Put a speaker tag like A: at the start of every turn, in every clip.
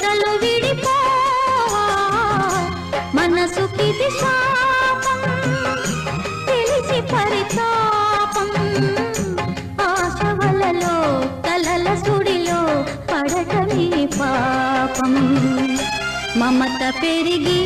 A: నిద్రలు విడిపో. మనసుకి శాపం తెలిసి పరితాపం. ఆశవలలో కలల సుడిలో పాపం. మమత పెరిగి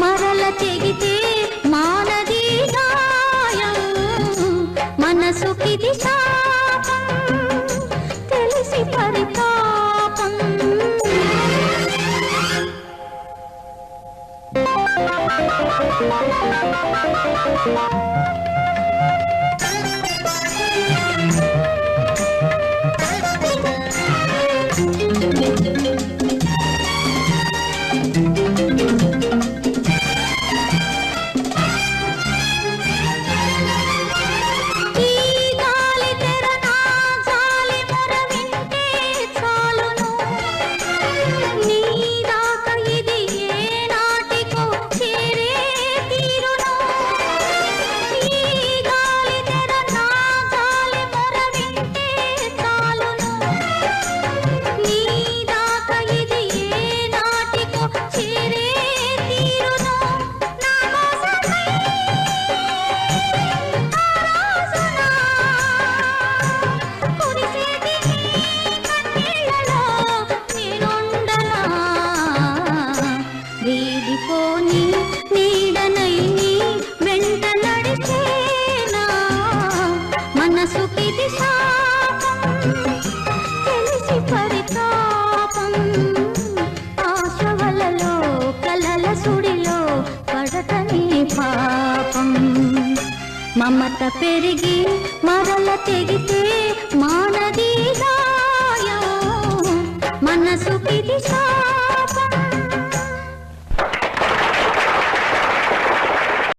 A: మరల చెగితే మానది గాయం మనసుకి దిశా thank you మమత పెరిగి మరల తెగితే మానదీ మనసు పిలిచా